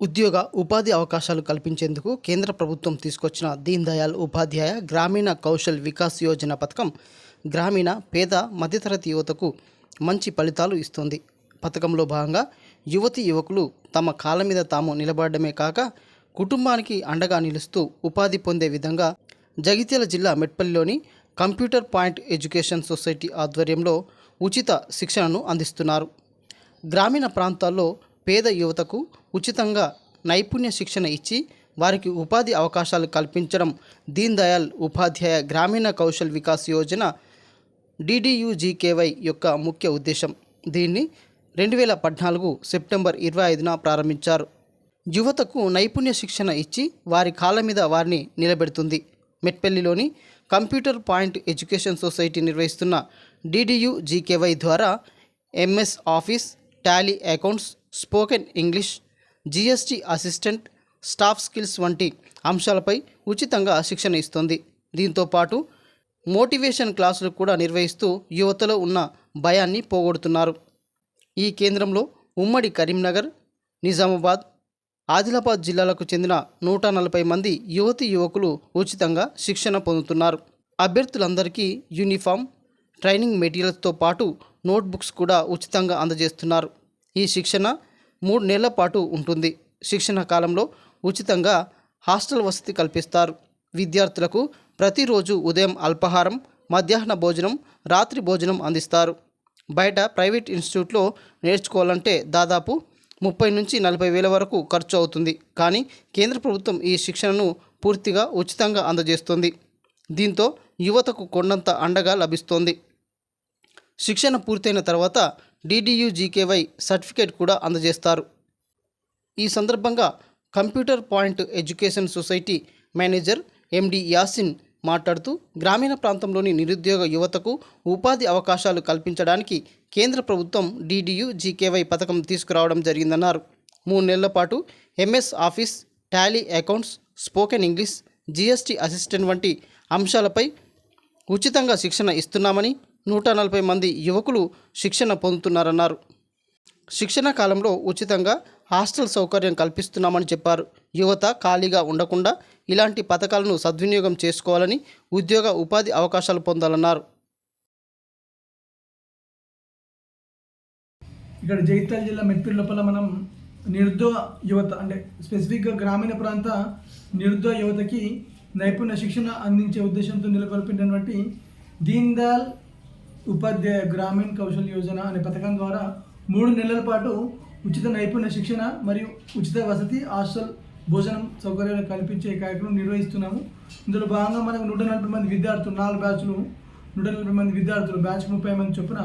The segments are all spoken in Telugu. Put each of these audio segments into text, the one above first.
ఉద్యోగ ఉపాధి అవకాశాలు కల్పించేందుకు కేంద్ర ప్రభుత్వం తీసుకొచ్చిన దీన్ దయాళ్ ఉపాధ్యాయ గ్రామీణ కౌశల్ వికాస్ యోజన పథకం గ్రామీణ పేద మధ్యతరగతి యువతకు మంచి ఫలితాలు ఇస్తుంది. పథకంలో భాగంగా యువతి యువకులు తమ కాళ్ళ మీద తాము నిలబడమే కాక కుటుంబానికి అండగా నిలుస్తూ ఉపాధి పొందే విధంగా జగిత్యాల జిల్లా మెట్పల్లిలోని కంప్యూటర్ పాయింట్ ఎడ్యుకేషన్ సొసైటీ ఆధ్వర్యంలో ఉచిత శిక్షణను అందిస్తున్నారు. గ్రామీణ ప్రాంతాల్లో పేద యువతకు ఉచితంగా నైపుణ్య శిక్షణ ఇచ్చి వారికి ఉపాధి అవకాశాలు కల్పించడం దీన్ దయాల్ ఉపాధ్యాయ గ్రామీణ కౌశల్ వికాస్ యోజన డిడియుజీకేవై యొక్క ముఖ్య ఉద్దేశం. దీన్ని రెండు వేల పద్నాలుగు సెప్టెంబర్ ఇరవై ఐదున ప్రారంభించారు. యువతకు నైపుణ్య శిక్షణ ఇచ్చి వారి కాళ్ళ మీద వారిని నిలబెడుతుంది. మెట్పల్లిలోని కంప్యూటర్ పాయింట్ ఎడ్యుకేషన్ సొసైటీ నిర్వహిస్తున్న డిడియుజీకేవై ద్వారా MS office Tally accounts spoken English GST assistant staff skills వంటి అంశాలపై ఉచితంగా శిక్షణ ఇస్తుంది. దీంతో పాటు మోటివేషన్ క్లాసులు కూడా నిర్వహిస్తూ యువతలో ఉన్న భయాన్ని పోగొడుతున్నారు. ఈ కేంద్రంలో ఉమ్మడి కరీంనగర్ నిజామాబాద్ ఆదిలాబాద్ జిల్లాలకు చెందిన నూట నలభై మంది యువతి యువకులు ఉచితంగా శిక్షణ పొందుతున్నారు. అభ్యర్థులందరికీ యూనిఫామ్ ట్రైనింగ్ మెటీరియల్స్తో పాటు నోట్బుక్స్ కూడా ఉచితంగా అందజేస్తున్నారు. ఈ శిక్షణ మూడు నెలల పాటు ఉంటుంది. శిక్షణ కాలంలో ఉచితంగా హాస్టల్ వసతి కల్పిస్తారు. విద్యార్థులకు ప్రతిరోజు ఉదయం అల్పాహారం మధ్యాహ్న భోజనం రాత్రి భోజనం అందిస్తారు. బయట ప్రైవేట్ ఇన్స్టిట్యూట్లో నేర్చుకోవాలంటే దాదాపు ముప్పై నుంచి నలభై వేల వరకు ఖర్చు అవుతుంది. కానీ కేంద్ర ప్రభుత్వం ఈ శిక్షణను పూర్తిగా ఉచితంగా అందజేస్తుంది. దీంతో యువతకు కొండంత అండగా లభిస్తోంది. శిక్షణ పూర్తయిన తర్వాత డిడియుజికేవై సర్టిఫికేట్ కూడా అందజేస్తారు. ఈ సందర్భంగా computer point education society manager MD Yasin మాట్లాడుతూ గ్రామీణ ప్రాంతంలోని నిరుద్యోగ యువతకు ఉపాధి అవకాశాలు కల్పించడానికి కేంద్ర ప్రభుత్వం డీడీయూ జీకేవై పథకం తీసుకురావడం జరిగిందన్నారు. మూడు నెలల పాటు MS office Tally accounts spoken English GST assistant వంటి అంశాలపై ఉచితంగా శిక్షణ ఇస్తున్నామని నూట నలభై మంది యువకులు శిక్షణ పొందుతున్నారన్నారు. శిక్షణ కాలంలో ఉచితంగా హాస్టల్ సౌకర్యం కల్పిస్తున్నామని చెప్పారు. యువత ఖాళీగా ఉండకుండా ఇలాంటి పథకాలను సద్వినియోగం చేసుకోవాలని ఉద్యోగ ఉపాధి అవకాశాలు పొందాలన్నారు. ఇక్కడ జగిత్యాల జిల్లా మెట్పల్లి లోపల మనం నిరుద్యోగ యువత అంటే స్పెసిఫిక్గా గ్రామీణ ప్రాంత నిరుద్యోగ యువతకి నైపుణ్య శిక్షణ అందించే ఉద్దేశంతో నెలకొల్పినటువంటి దీన్ దయాల్ ఉపాధ్యాయ గ్రామీణ కౌశల్ యోజన అనే పథకం ద్వారా మూడు నెలల పాటు ఉచిత నైపుణ్య శిక్షణ మరియు ఉచిత వసతి హాస్టల్ భోజనం సౌకర్యాలు కల్పించే కార్యక్రమం నిర్వహిస్తున్నాము. ఇందులో భాగంగా మనకు నూట నలభై మంది విద్యార్థులు నాలుగు బ్యాచ్లు నూట నలభై మంది విద్యార్థులు బ్యాచ్ ముప్పై మంది చొప్పున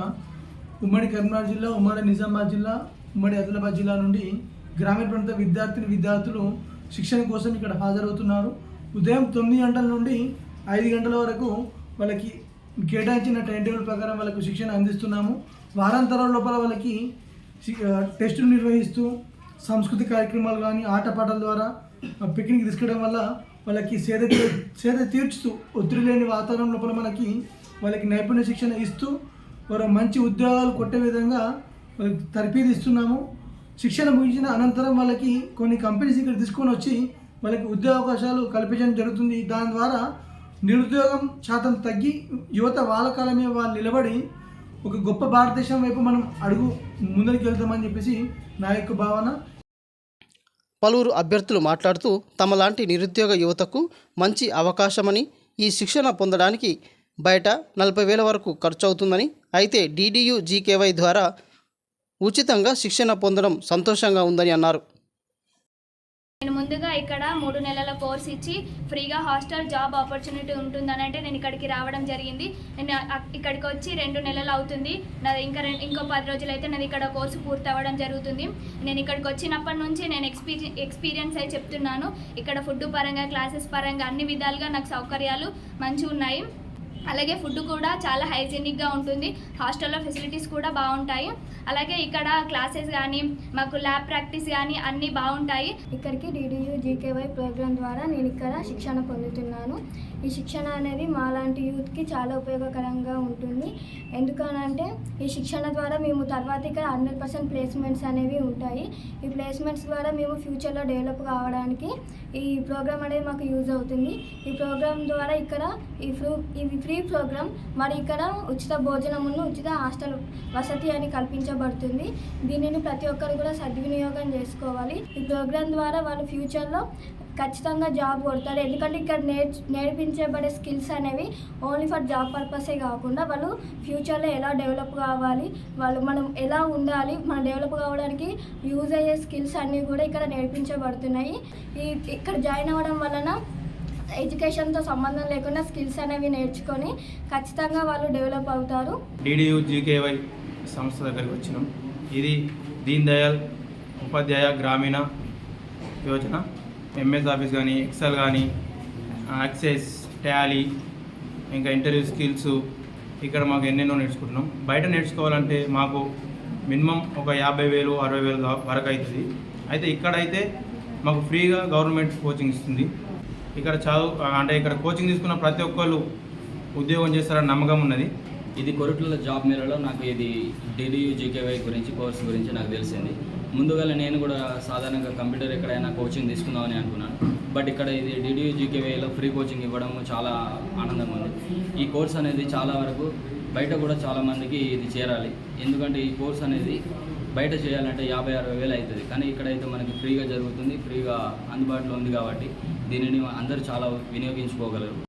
ఉమ్మడి కరీంనగర్ జిల్లా ఉమ్మడి నిజామాబాద్ జిల్లా ఉమ్మడి ఆదిలాబాద్ జిల్లా నుండి గ్రామీణ ప్రాంత విద్యార్థిని విద్యార్థులు శిక్షణ కోసం ఇక్కడ హాజరవుతున్నారు. ఉదయం తొమ్మిది గంటల నుండి ఐదు గంటల వరకు వాళ్ళకి కేటాయించిన టైం టేబుల్ ప్రకారం వాళ్ళకు శిక్షణ అందిస్తున్నాము. వారాంతరాల లోపల వాళ్ళకి టెస్టులు నిర్వహిస్తూ సాంస్కృతిక కార్యక్రమాలు కానీ ఆటపాటల ద్వారా పిక్నిక్ తీసుకెళ్ళడం వల్ల వాళ్ళకి సేద సేద తీర్చుతూ ఒత్తిడి లేని వాతావరణం లోపల మనకి వాళ్ళకి నైపుణ్య శిక్షణ ఇస్తూ వారు మంచి ఉద్యోగాలు కొట్టే విధంగా వాళ్ళకి తరఫీదు ఇస్తున్నాము శిక్షణ ముగించిన అనంతరం వాళ్ళకి కొన్ని కంపెనీస్ ఇక్కడ తీసుకొని వచ్చి వాళ్ళకి ఉద్యోగ అవకాశాలు కల్పించడం జరుగుతుంది. దాని ద్వారా నిరుద్యోగం శాతం తగ్గి యువత వాళ్ళ కాలం వాళ్ళు నిలబడి ఒక గొప్ప భారతదేశం వైపు మనం అడుగు ముందరికి వెళ్తామని చెప్పేసి నా యొక్క భావన. పలువురు అభ్యర్థులు మాట్లాడుతూ తమలాంటి నిరుద్యోగ యువతకు మంచి అవకాశమని ఈ శిక్షణ పొందడానికి బయట నలభై వేల వరకు ఖర్చు అవుతుందని అయితే డీడీయూ జీకేవై ద్వారా ఉచితంగా శిక్షణ పొందడం సంతోషంగా ఉందని అన్నారు. నేను ముందుగా ఇక్కడ మూడు నెలల కోర్స్ ఇచ్చి ఫ్రీగా హాస్టల్ జాబ్ ఆపర్చునిటీ ఉంటుందని అంటే నేను ఇక్కడికి రావడం జరిగింది. నేను ఇక్కడికి వచ్చి రెండు నెలలు అవుతుంది. నాది ఇంకా ఇంకో పది రోజులు అయితే నాది ఇక్కడ కోర్సు పూర్తి అవ్వడం జరుగుతుంది. నేను ఇక్కడికి వచ్చినప్పటి నుంచి నేను ఎక్స్పీరి ఎక్స్పీరియన్స్ అయి చెప్తున్నాను. ఇక్కడ ఫుడ్ పరంగా క్లాసెస్ పరంగా అన్ని విధాలుగా నాకు సౌకర్యాలు మంచిగా ఉన్నాయి అలాగే ఫుడ్ కూడా చాలా హైజీనిక్గా ఉంటుంది. హాస్టల్లో ఫెసిలిటీస్ కూడా బాగుంటాయి. అలాగే ఇక్కడ క్లాసెస్ కానీ మాకు ల్యాబ్ ప్రాక్టీస్ కానీ అన్నీ బాగుంటాయి. ఇక్కడికి డీడీయూ జీకేవై ప్రోగ్రామ్ ద్వారా నేను ఇక్కడ శిక్షణ పొందుతున్నాను. ఈ శిక్షణ అనేది మాలాంటి యూత్కి చాలా ఉపయోగకరంగా ఉంటుంది. ఎందుకనంటే ఈ శిక్షణ ద్వారా మేము తర్వాత ఇక్కడ హండ్రెడ్ పర్సెంట్ ప్లేస్మెంట్స్ అనేవి ఉంటాయి. ఈ ప్లేస్మెంట్స్ ద్వారా మేము ఫ్యూచర్లో డెవలప్ కావడానికి ఈ ప్రోగ్రామ్ అనేది మాకు యూజ్ అవుతుంది. ఈ ప్రోగ్రామ్ ద్వారా ఇక్కడ ఈ ఫ్రూ ఇది ఫ్రీ ప్రోగ్రామ్ మరి ఇక్కడ ఉచిత భోజనమును ఉచిత హాస్టల్ వసతి అని కల్పించబడుతుంది. దీనిని ప్రతి ఒక్కరు కూడా సద్వినియోగం చేసుకోవాలి. ఈ ప్రోగ్రామ్ ద్వారా వాళ్ళు ఫ్యూచర్లో ఖచ్చితంగా జాబ్ కొడతారు. ఎందుకంటే ఇక్కడ నేర్చు నేర్పించబడే స్కిల్స్ అనేవి ఓన్లీ ఫర్ జాబ్ పర్పసే కాకుండా వాళ్ళు ఫ్యూచర్లో ఎలా డెవలప్ కావాలి వాళ్ళు మనం ఎలా ఉండాలి మనం డెవలప్ కావడానికి యూజ్ అయ్యే స్కిల్స్ అన్నీ కూడా ఇక్కడ నేర్పించబడుతున్నాయి. ఈ ఇక్కడ జాయిన్ అవ్వడం వలన ఎడ్యుకేషన్తో సంబంధం లేకుండా స్కిల్స్ అనేవి నేర్చుకొని ఖచ్చితంగా వాళ్ళు డెవలప్ అవుతారు. డీడీయూ జీకేవై సంస్థ దగ్గరికి వచ్చినాం. ఇది దీన్ దయాల్ ఉపాధ్యాయ గ్రామీణ యోజన. ఎంఎస్ ఆఫీస్ కానీ ఎక్సెల్ కానీ యాక్సెస్ టాలీ ఇంకా ఇంటర్వ్యూ స్కిల్స్ ఇక్కడ మాకు ఎన్నెన్నో నేర్చుకుంటున్నాం. బయట నేర్చుకోవాలంటే మాకు మినిమం ఒక యాభై వేలు అరవై వేలు వరకు అవుతుంది అయితే ఇక్కడైతే మాకు ఫ్రీగా గవర్నమెంట్ కోచింగ్ ఇస్తుంది. ఇక్కడ చదువు అంటే ఇక్కడ కోచింగ్ తీసుకున్న ప్రతి ఒక్కళ్ళు ఉద్యోగం చేస్తారని నమ్మకం ఉన్నది. ఇది కొరుట్ల జాబ్ మేళలో నాకు ఇది డిడియూ జీకేవై గురించి కోర్స్ గురించి నాకు తెలిసింది. ముందుగా నేను కూడా సాధారణంగా కంప్యూటర్ ఎక్కడైనా కోచింగ్ తీసుకుందామని అనుకున్నాను. బట్ ఇక్కడ ఇది డిడియూ జీకేవైలో ఫ్రీ కోచింగ్ ఇవ్వడం చాలా ఆనందంగా ఉంది. ఈ కోర్స్ అనేది చాలా వరకు బయట కూడా చాలా మందికి ఇది చేరాలి. ఎందుకంటే ఈ కోర్స్ అనేది బయట చేయాలంటే యాభై అరవై వేలు అవుతుంది. కానీ ఇక్కడైతే మనకి ఫ్రీగా జరుగుతుంది ఫ్రీగా అందుబాటులో ఉంది కాబట్టి దీనిని అందరూ చాలా వినియోగించుకోగలరు.